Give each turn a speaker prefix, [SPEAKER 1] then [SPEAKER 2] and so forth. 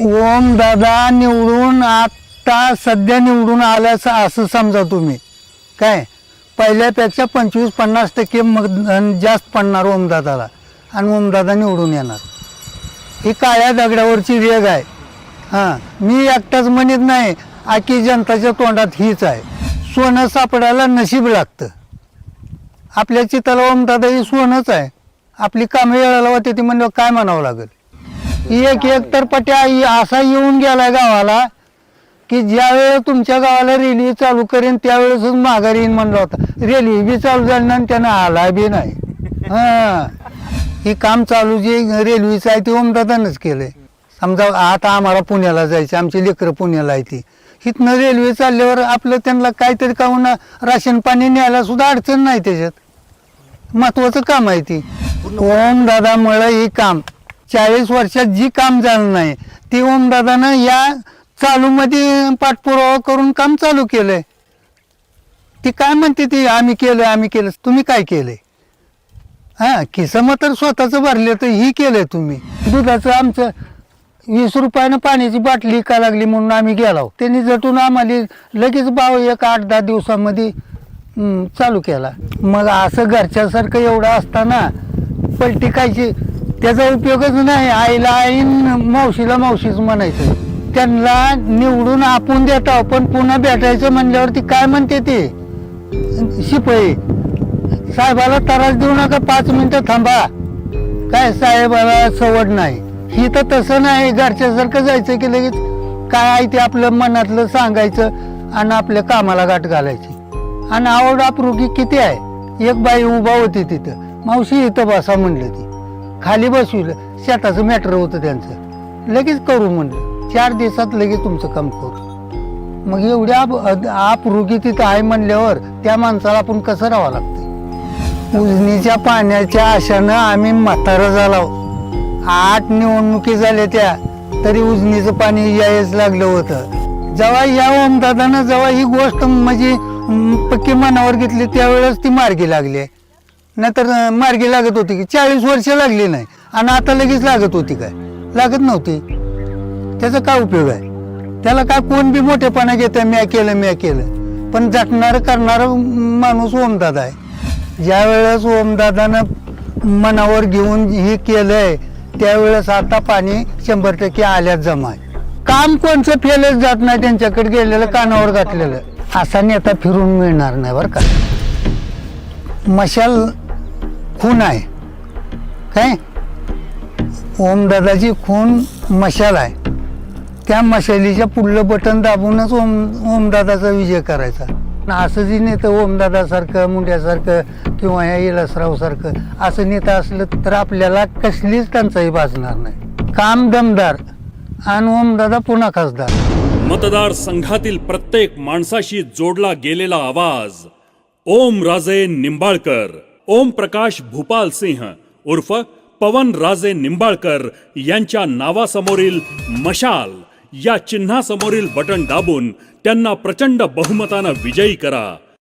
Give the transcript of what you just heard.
[SPEAKER 1] ओम दादा निवडून आत्ता सध्या निवडून आल्याचं असं समजा तुम्ही. काय? पहिल्यापेक्षा पंचवीस पन्नास टक्के मतदान जास्त पडणार ओमदादाला आणि ओमदादा निवडून येणार. ही काळ्या दगडावरची वेग आहे. हां मी एकटाच म्हणत नाही आखी जनताच्या तोंडात हीच आहे. सोनं सापडायला नशीब लागतं. आपल्या चिताला ओमदादा ही सोनंच आहे. आपली कामं वेळाला होते ती म्हणलं काय म्हणावं लागेल? एक एक तर पट्या असा येऊन गेलाय गावाला की ज्या वेळेस तुमच्या गावाला रेल्वे चालू करेन त्यावेळेसच माघारी येईन म्हणलं होता. रेल्वे बी चालू झाली नाही आणि त्यानं आला बी नाही. हा. ही काम चालू जे रेल्वेचं आहे ते ओमदादानंच केलंय. समजा आता आम्हाला पुण्याला जायचं आमची लेकरं पुण्याला आहे ती. इथनं रेल्वे चालल्यावर आपलं त्यांना काहीतरी का होईना राशन पाणी न्यायला सुद्धा अडचण नाही त्याच्यात. महत्वाचं काम आहे ती. ओम दादामुळे ही काम. चाळीस वर्षात जी काम झालं नाही ती ओमदादानं या चालूमध्ये पाठपुरावा करून काम चालू केलंय. ती काय म्हणते ती आम्ही केलं आम्ही केलं तुम्ही काय केलंय? हा खिसम तर स्वतःच भरले तर ही केलंय तुम्ही. दुधाचं आमचं वीस रुपयानं पाण्याची बाटली का लागली म्हणून आम्ही गेलो. त्यांनी जटून आम्हाला लगेच भाव एक आठ दहा दिवसामध्ये चालू केला. मग असं घरच्यासारखं एवढं असताना पलटी खायची त्याचा उपयोगच नाही. आईला आईन मावशीला मावशीच म्हणायचं. त्यांना निवडून आपण देतो पण पुन्हा भेटायचं म्हणल्यावरती काय म्हणते ते? शिपाई साहेबाला त्रास देऊ नका पाच मिनिटं थांबा. काय साहेबाला सवड नाही. ही तर तसं नाही घरच्यासारखं जायचं की लगेच काय आहे ते आपलं मनातलं सांगायचं आणि आपल्या कामाला गाठ घालायची. आणि आवड अप्रुकी किती आहे? एक बाई उभा होती तिथं. मावशी इथं बसा म्हणलं ती. खाली बसविलं शेताचं मॅटर होतं त्यांचं. लगेच करू म्हणलं. चार दिवसात लगेच तुमचं काम करू. मग एवढ्या आप- आपरुगी तिथं आहे म्हणल्यावर त्या माणसाला आपण कसं राहावं लागतं? उजनीच्या पाण्याच्या आशानं आम्ही म्हातारं झालो. आठ निवडणुकी झाल्या त्या तरी उजनीचं पाणी यायच लागलं होतं. जेव्हा या ओमदादानं जेव्हा ही गोष्ट म्हणजे पक्की मनावर घेतली त्यावेळेस ती मार्गी लागली. नाहीतर मार्गी लागत होती की चाळीस वर्ष लागली नाही आणि आता लगेच लागत होती काय? लागत नव्हती. त्याचा काय उपयोग आहे? त्याला काय कोण बी मोठेपणा घेतं म्या केलं म्या केलं. पण जटणारं करणारं माणूस ओमदादा आहे. ज्या वेळेस ओमदादानं मनावर घेऊन हे केलंय त्यावेळेस आता पाणी शंभर टक्के आल्यात जमा आहे काम कोणचं फेलच जात नाही त्यांच्याकडे गेलेलं कानावर घातलेलं. असा नेता फिरून मिळणार नाही बरं का. मशाल खून आहे. काय? ओमदादाची खून मशाल आहे. त्या मशालीच्या पुढलं बटन दाबूनच ओम ओमदादाचा विजय करायचा. असं जी नेतं ओमदादासारखं मुंड्यासारखं किंवा या इलासरावसारखं असं नेतं असलं तर आपल्याला कसलीच टंचाई भासणार नाही. काम दमदार आणि ओमदादा पुन्हा खासदार.
[SPEAKER 2] मतदार संघातील प्रत्येक माणसाशी जोडला गेलेला आवाज. ओम राजे निंबाळकर. ओम प्रकाश भूपाल सिंह उर्फ पवन राजे निंबाळकर यांच्या नावासमोरील मशाल या चिन्हासमोरील बटन दाबून त्यांना प्रचंड बहुमतानं विजयी करा.